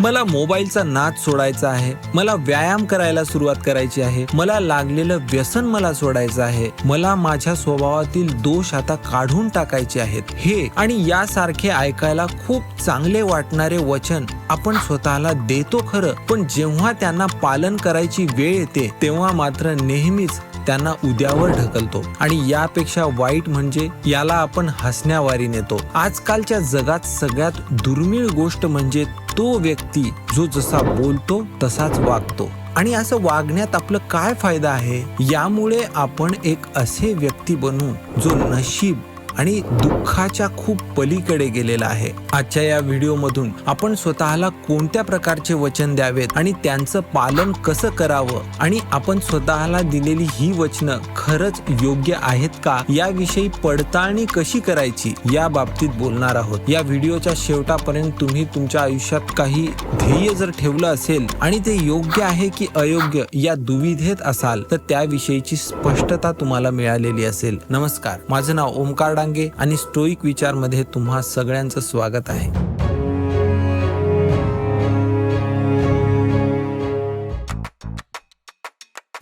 मला मोबाईलचा नाद सोडायचा आहे. मला व्यायाम करायला सुरुवात करायची आहे. मला लागलेलं व्यसन मला सोडायचं आहे. मला माझ्या स्वभावातील दोष आता काढून टाकायचे आहेत. हे आणि यासारखे ऐकायला खूप चांगले वाटणारे वचन आपण स्वतःला देतो खरं. पण जेव्हा त्यांना पालन करायची वेळ येते तेव्हा मात्र नेहमीच त्यांना उद्यावर ढकलतो. आणि यापेक्षा वाईट म्हणजे याला आपण हसण्यावारी नेतो. आजकालच्या जगात सगळ्यात दुर्मिळ गोष्ट म्हणजे तो व्यक्ती जो जसा बोलतो तसाच वागतो. आणि असं वागण्यात आपलं काय फायदा आहे? यामुळे आपण एक असे व्यक्ती बनू जो नशीब आणि दुःखाच्या खूप पलीकडे गेलेला आहे. आजच्या या व्हिडिओ मधून आपण स्वतःला कोणत्या प्रकारचे वचन द्यावेत आणि त्यांचं पालन कसं करावं आणि आपण स्वतःला दिलेली ही वचनं खरंच योग्य आहेत का याविषयी पडताळणी कशी करायची या बाबतीत बोलणार आहोत. या व्हिडिओच्या शेवटापर्यंत तुम्ही तुमच्या आयुष्यात काही ध्येय जर ठेवलं असेल आणि ते योग्य आहे की अयोग्य या दुविधेत असाल तर त्याविषयीची स्पष्टता तुम्हाला मिळालेली असेल. नमस्कार. माझं नाव ओमकार डांग आणि स्टोईक विचारमध्ये तुम्हा सगळ्यांचं स्वागत आहे.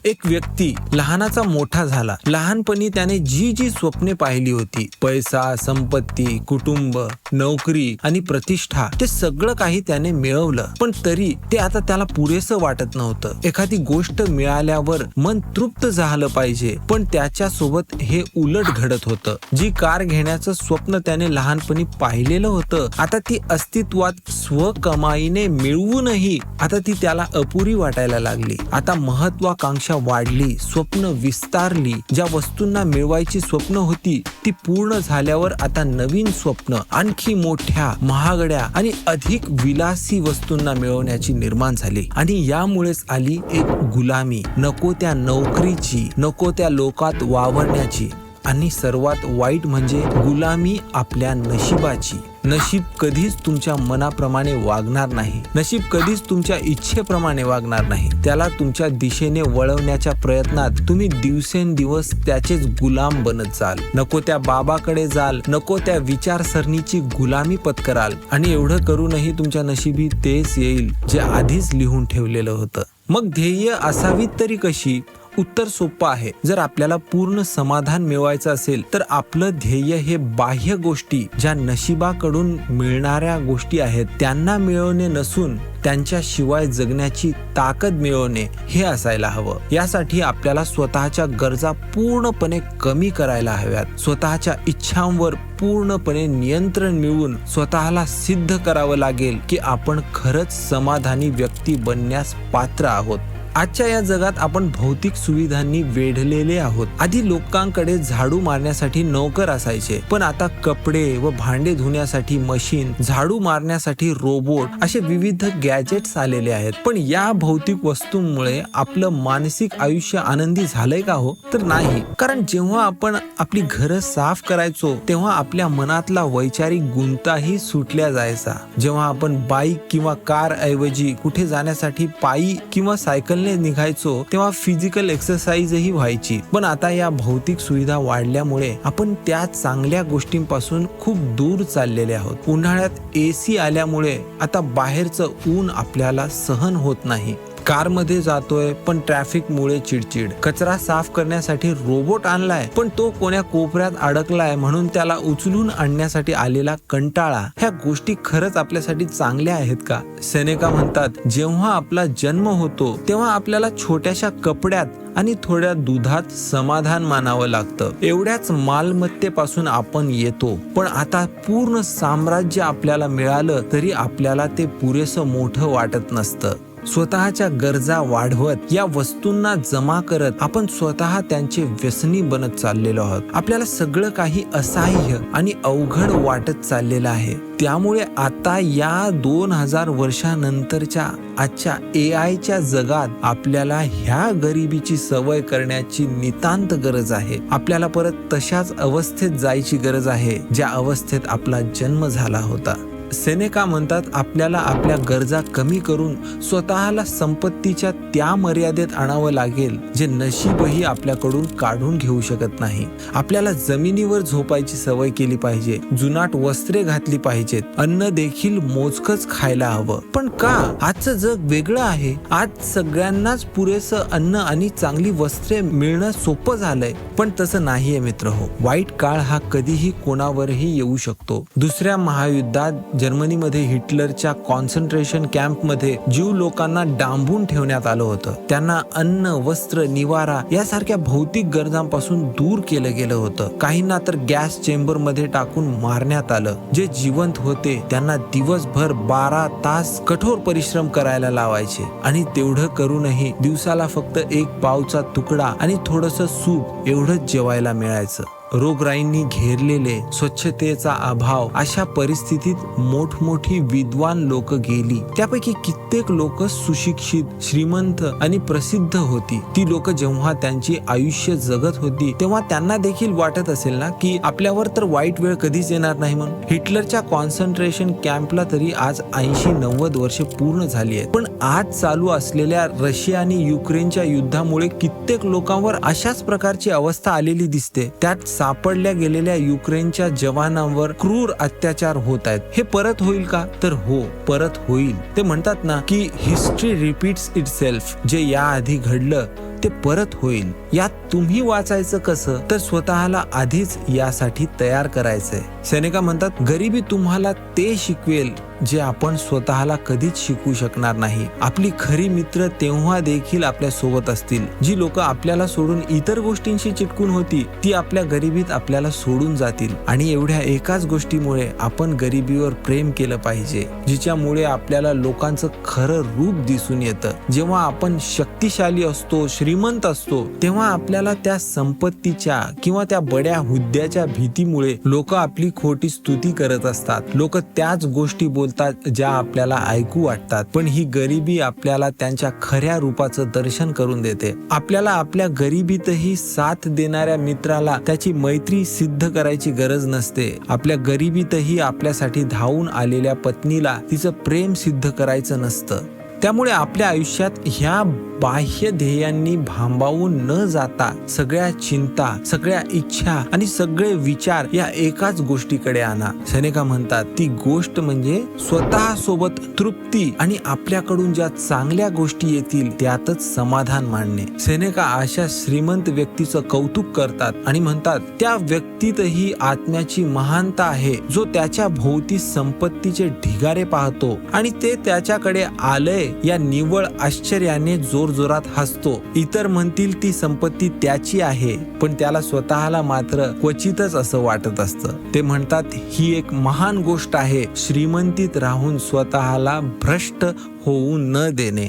एक व्यक्ती लहानाचा मोठा झाला. लहानपणी त्याने जी जी स्वप्ने पाहिली होती. पैसा संपत्ती कुटुंब नोकरी आणि प्रतिष्ठा ते सगळं काही त्याने मिळवलं. पण तरी ते आता त्याला पुरेसं वाटत नव्हतं. एखादी गोष्ट मिळाल्यावर मन तृप्त झालं पाहिजे पण त्याच्या सोबत हे उलट घडत होतं. जी कार घेण्याचं स्वप्न त्याने लहानपणी पाहिलेलं होतं आता ती अस्तित्वात स्वकमाईने मिळवूनही आता ती त्याला अपुरी वाटायला लागली. आता महत्वाकांक्षा वाढली स्वप्न विस्तारली ज्या वस्तूंना मिळवायची स्वप्न होती ती पूर्ण झाल्यावर आता नवीन स्वप्न आणखी मोठ्या महागड्या आणि अधिक विलासी वस्तूंना मिळवण्याची निर्माण झाली. आणि यामुळेच आली एक गुलामी. नको त्या नोकरीची नको त्या लोकात वावरण्याची. आणि सर्वात वाईट म्हणजे गुलामी आपल्या नशिबाची. नशीब कधीच तुमच्या मनाप्रमाणे वागणार नाही. नशीब कधीच तुमच्या इच्छेप्रमाणे वागणार नाही. त्याला तुमच्या दिशेने वळवण्याच्या प्रयत्नात तुम्ही दिवसेंदिवस त्याचेच गुलाम बनत जाल. नको त्या बाबाकडे जाल नको त्या विचारसरणीची गुलामी पत्कराल. आणि एवढं करूनही तुमच्या नशिबी तेच येईल जे आधीच लिहून ठेवलेलं होतं. मग ध्येय असावीत तरी कशी? उत्तर सोपं आहे. जर आपल्याला पूर्ण समाधान मिळवायचं असेल तर आपलं ध्येय हे बाह्य गोष्टी ज्या नशिबाकडून मिळणाऱ्या गोष्टी आहेत त्यांना मिळवणे नसून त्यांच्या शिवाय जगण्याची ताकद मिळवणे हे असायला हवं. यासाठी आपल्याला स्वतःच्या गरजा पूर्णपणे कमी करायला हव्यात. स्वतःच्या इच्छांवर पूर्णपणे नियंत्रण मिळवून स्वतःला सिद्ध करावं लागेल की आपण खरंच समाधानी व्यक्ती बनण्यास पात्र आहोत. आजच्या या जगात आपण भौतिक सुविधांनी वेढलेले आहोत. आधी लोकांकडे झाडू मारण्यासाठी नोकर असायचे पण आता कपडे व भांडे धुण्यासाठी मशीन झाडू मारण्यासाठी रोबोट असे विविध गॅजेट्स आलेले आहेत. पण या भौतिक वस्तूंमुळे आपलं मानसिक आयुष्य आनंदी झालंय का हो? तर नाही. कारण जेव्हा आपण आपली घरं साफ करायचो तेव्हा आपल्या मनातला वैचारिक गुंताही सुटल्या जायचा. जेव्हा आपण बाईक किंवा कार ऐवजी कुठे जाण्यासाठी पायी किंवा सायकलने निघायचो तेव्हा फिजिकल एक्सरसाइजही व्हायची. पण आता या भौतिक सुविधा वाढल्यामुळे आपण त्या चांगल्या गोष्टींपासून खूप दूर चाललेले आहोत. उन्हाळ्यात एसी आल्यामुळे आता बाहेरचं ऊन आपल्याला सहन होत नाही. कारमध्ये जातोय पण ट्रॅफिकमुळे चिडचिड. कचरा साफ करण्यासाठी रोबोट आणलाय पण तो कोण्या कोपऱ्यात अडकलाय म्हणून त्याला उचलून आणण्यासाठी आलेला कंटाळा. ह्या गोष्टी खरंच आपल्यासाठी चांगल्या आहेत का? सेनेका म्हणतात जेव्हा आपला जन्म होतो तेव्हा आपल्याला छोट्याशा कपड्यात आणि थोड्या दुधात समाधान मानावं लागतं. एवढ्याच मालमत्तेपासून आपण येतो. पण आता पूर्ण साम्राज्य आपल्याला मिळालं तरी आपल्याला ते पुरेसं मोठं वाटत नसतं. स्वतःच्या गरजा वाढवत या वस्तूंना जमा करत आपण स्वतः त्यांचे व्यसनी बनत चाललेलो आहोत. आपल्याला सगळं काही असह्य आणि अवघड वाटत चाललेलं आहे. त्यामुळे आता या दोन हजार वर्षानंतरच्या आजच्या ए आयच्या जगात आपल्याला ह्या गरिबीची सवय करण्याची नितांत गरज आहे. आपल्याला परत तशाच अवस्थेत जायची गरज आहे ज्या अवस्थेत आपला जन्म झाला होता. सेनेका म्हणतात आपल्याला आपल्या गरजा कमी करून स्वतःला संपत्तीच्या त्या मर्यादेत आणावं लागेल जे नशीबही आपल्याकडून काढून घेऊ शकत नाही. आपल्याला जमिनीवर झोपायची सवय केली पाहिजे जुनाट वस्त्रे घातली पाहिजेत अन्न देखील मोजकच खायला हवं. पण का? आजचं जग वेगळं आहे. आज सगळ्यांनाच पुरेसं अन्न आणि चांगली वस्त्रे मिळणं सोपं झालंय. पण तसं नाहीये मित्र हो. वाईट काळ हा कधीही कोणावरही येऊ शकतो. दुसऱ्या महायुद्धात जर्मनीमध्ये हिटलरच्या कॉन्सन्ट्रेशन कॅम्पमध्ये जीव लोकांना डांबून ठेवण्यात आलं होतं. त्यांना अन्न वस्त्र निवारा यासारख्या भौतिक गरजांपासून दूर केलं गेलं होतं. काहींना तर गॅस चेंबरमध्ये टाकून मारण्यात आलं. जे जिवंत होते त्यांना दिवसभर बारा तास कठोर परिश्रम करायला लावायचे. आणि तेवढं करूनही दिवसाला फक्त एक पावचा तुकडा आणि थोडस सूप एवढंच जेवायला मिळायचं. रोगराईंनी घेरलेले स्वच्छतेचा अभाव अशा परिस्थितीत मोठमोठी विद्वान लोक गेली. त्यापैकी कित्येक लोक सुशिक्षित श्रीमंत आणि प्रसिद्ध होती. ती लोक जेव्हा त्यांची आयुष्य जगत होती तेव्हा त्यांना देखील वाटत असेल ना की आपल्यावर तर वाईट वेळ कधीच येणार नाही म्हणून. हिटलरच्या कॉन्सन्ट्रेशन कॅम्पला तरी आज ऐंशी नव्वद वर्षे पूर्ण झाली आहेत. पण आज चालू असलेल्या रशिया आणि युक्रेनच्या युद्धामुळे कित्येक लोकांवर अशाच प्रकारची अवस्था आलेली दिसते. त्यात सापडल्या गेलेल्या युक्रेनच्या जवानांवर क्रूर अत्याचार होत आहेत. हे परत होईल का? तर हो परत होईल. ते म्हणतात ना की हिस्ट्री रिपीट्स इट सेल्फ जे याआधी घडलं ते परत होईल. यात तुम्ही वाचायचं कसं? तर स्वतःला आधीच यासाठी तयार करायचंय. सेनेका म्हणतात गरिबी तुम्हाला ते शिकवेल जे आपण स्वतःला कधीच शिकू शकणार नाही. आपली खरी मित्र तेव्हा देखील आपल्यासोबत असतील. जी लोक आपल्याला सोडून इतर गोष्टींशी चिटकून होती ती आपल्या गरिबीत आपल्याला सोडून जातील. आणि एवढ्या एकाच गोष्टीमुळे आपण गरिबीवर प्रेम केलं पाहिजे जिच्यामुळे आपल्याला लोकांचं खरं रूप दिसून येतं. जेव्हा आपण शक्तिशाली असतो श्रीमंत असतो तेव्हा आपल्याला त्या संपत्तीच्या किंवा त्या बड्या हुद्द्याच्या भीतीमुळे लोक आपली खोटी स्तुती करत असतात. लोक त्याच गोष्टी बोल बोलतात ज्या आपल्याला ऐकू वाटतात पण ही गरिबी आपल्याला त्यांच्या खऱ्या रूपाचं दर्शन करून देते. आपल्याला आपल्या गरिबीतही साथ देणाऱ्या मित्राला त्याची मैत्री सिद्ध करायची गरज नसते. आपल्या गरिबीतही आपल्यासाठी धावून आलेल्या पत्नीला तिचं प्रेम सिद्ध करायचं नसतं. त्यामुळे आपल्या आयुष्यात ह्या बाह्य ध्येयांनी भांबावून न जाता सगळ्या चिंता सगळ्या इच्छा आणि सगळे विचार या एकाच गोष्टीकडे आणा. सनेका म्हणतात ती गोष्ट म्हणजे स्वतः सोबत तृप्ती आणि आपल्याकडून ज्या चांगल्या गोष्टी येतील त्यातच समाधान मानणे सेनेका अशा श्रीमंत व्यक्तीचं कौतुक करतात आणि म्हणतात त्या व्यक्तीतही आत्म्याची महानता आहे जो त्याच्या भोवती संपत्तीचे ढिगारे पाहतो आणि ते त्याच्याकडे आलंय या निव्वळ आश्चर्याने जोर जोरात हसतो. इतर म्हणतील ती संपत्ती त्याची आहे पण त्याला स्वतःला मात्र क्वचितच असं वाटत असतं. ते म्हणतात ही एक महान गोष्ट आहे श्रीमंतीत राहून स्वतःला भ्रष्ट होऊ न देणे.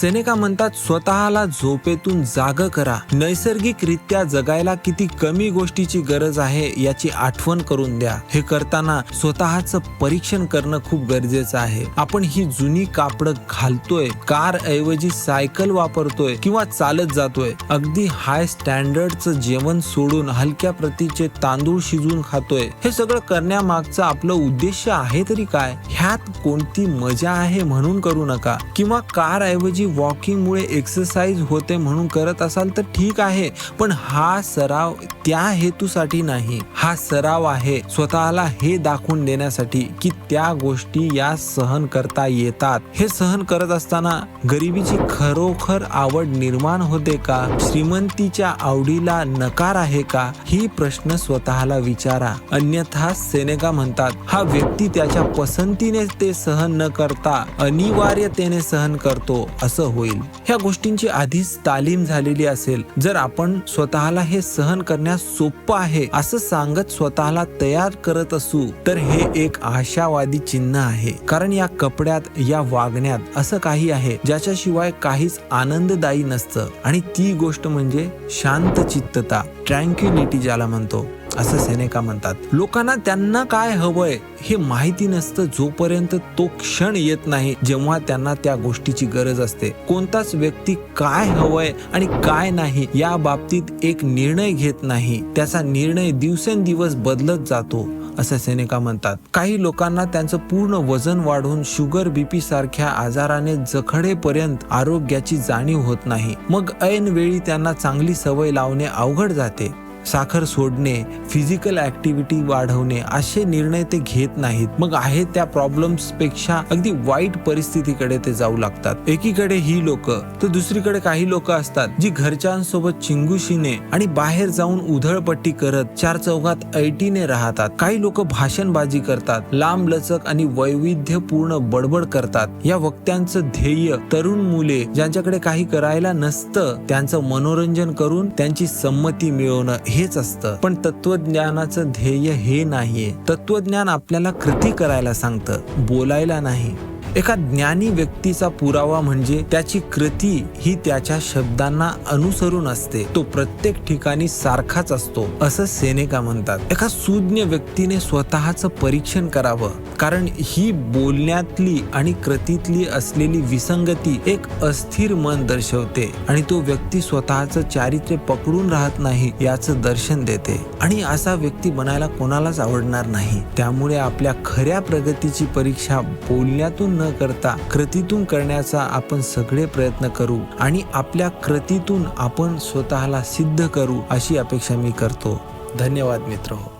सेनेका म्हणतात स्वतःला झोपेतून जाग करा. नैसर्गिकरित्या जगायला किती कमी गोष्टीची गरज आहे याची आठवण करून द्या. हे करताना स्वतःच परीक्षण करणं खूप गरजेचं आहे. आपण ही जुनी कापड घालतोय कार ऐवजी सायकल वापरतोय किंवा चालत जातोय. अगदी हाय स्टँडर्डचं जेवण सोडून हलक्या प्रतीचे तांदूळ शिजवून खातोय. हे सगळं करण्यामागचं आपलं उद्देश आहे तरी काय? ह्यात कोणती मजा आहे म्हणून करू नका. किंवा कार ऐवजी वॉकिंग मुळे एक्सरसाइज होते म्हणून करत असाल तर ठीक आहे. पण हा सराव त्या हेतूसाठी नाही. हा सराव आहे स्वतःला हे दाखवून देण्यासाठी की त्या गोष्टी या सहन करता येतात. हे सहन करत असताना गरिबीची खरोखर आवड निर्माण होते का? श्रीमंतीच्या आवडीला नकार आहे का? ही प्रश्न स्वतःला विचारा. अन्यथा सेनेका म्हणतात हा व्यक्ती त्याच्या पसंतीने ते सहन न करता अनिवार्यतेने सहन करतो. असं होईल. ह्या गोष्टींची आधीच तालीम झालेली असेल. जर आपण स्वतःला हे सहन करण्यास सोपं आहे असं सांगत स्वतःला तयार करत असू तर हे एक आशावादी चिन्ह आहे. कारण या कपड्यात या वागण्यात असं काही आहे ज्याच्याशिवाय काहीच आनंददायी नसतं. आणि ती गोष्ट म्हणजे शांत चित्तता ट्रँक्युलिटी ज्याला म्हणतो. असं सेनेका म्हणतात. लोकांना त्यांना काय हवंय हे माहिती नसतं जोपर्यंत तो क्षण येत नाही जेव्हा त्यांना त्या गोष्टीची गरज असते. कोणताच व्यक्ती काय हवंय आणि काय नाही या बाबतीत एक निर्णय घेत नाही. त्याचा निर्णय दिवसेंदिवस बदलत जातो असं सेनेका म्हणतात. काही लोकांना त्यांचं पूर्ण वजन वाढून शुगर बीपी सारख्या आजाराने जखडेपर्यंत आरोग्याची जाणीव होत नाही. मग ऐन वेळी त्यांना चांगली सवय लावणे अवघड जाते. साखर सोडणे फिजिकल ऍक्टिव्हिटी वाढवणे असे निर्णय ते घेत नाहीत. मग आहेत त्या प्रॉब्लेम्सपेक्षा अगदी वाईट परिस्थितीकडे ते जाऊ लागतात. एकीकडे ही लोक तर दुसरीकडे काही लोक असतात जी घरच्यांसोबत चिंगुशीने आणि बाहेर जाऊन उधळपट्टी करत चार चौघात ऐटीने राहतात. काही लोक भाषणबाजी करतात लांब लचक आणि वैविध्यपूर्ण बडबड करतात. या वक्त्यांचं ध्येय तरुण मुले ज्यांच्याकडे काही करायला नसतं त्यांचं मनोरंजन करून त्यांची संमती मिळवणं हेच असतं. पण तत्वज्ञानाचं ध्येय हे नाहीये. तत्वज्ञान आपल्याला कृती करायला सांगतं. बोलायला नाही. एका ज्ञानी व्यक्तीचा पुरावा म्हणजे त्याची कृती ही त्याच्या शब्दांना अनुसरून असते. तो प्रत्येक ठिकाणी सारखाच असतो असं सेनेका म्हणतात. एका सुज्ञ व्यक्तीने स्वतःचं परीक्षण करावं कारण ही बोलण्यातली आणि कृतीतली असलेली विसंगती एक अस्थिर मन दर्शवते आणि तो व्यक्ती स्वतःचं चारित्र्य पकडून राहत नाही याचं दर्शन देते. आणि असा व्यक्ती बनायला कोणालाच आवडणार नाही. त्यामुळे आपल्या खऱ्या प्रगतीची परीक्षा बोलण्यातून न करता कृतीतून करण्याचा आपण सगळे प्रयत्न करू आणि आपल्या कृतीतून आपण स्वतःला सिद्ध करू अशी अपेक्षा मी करतो. धन्यवाद मित्र. हो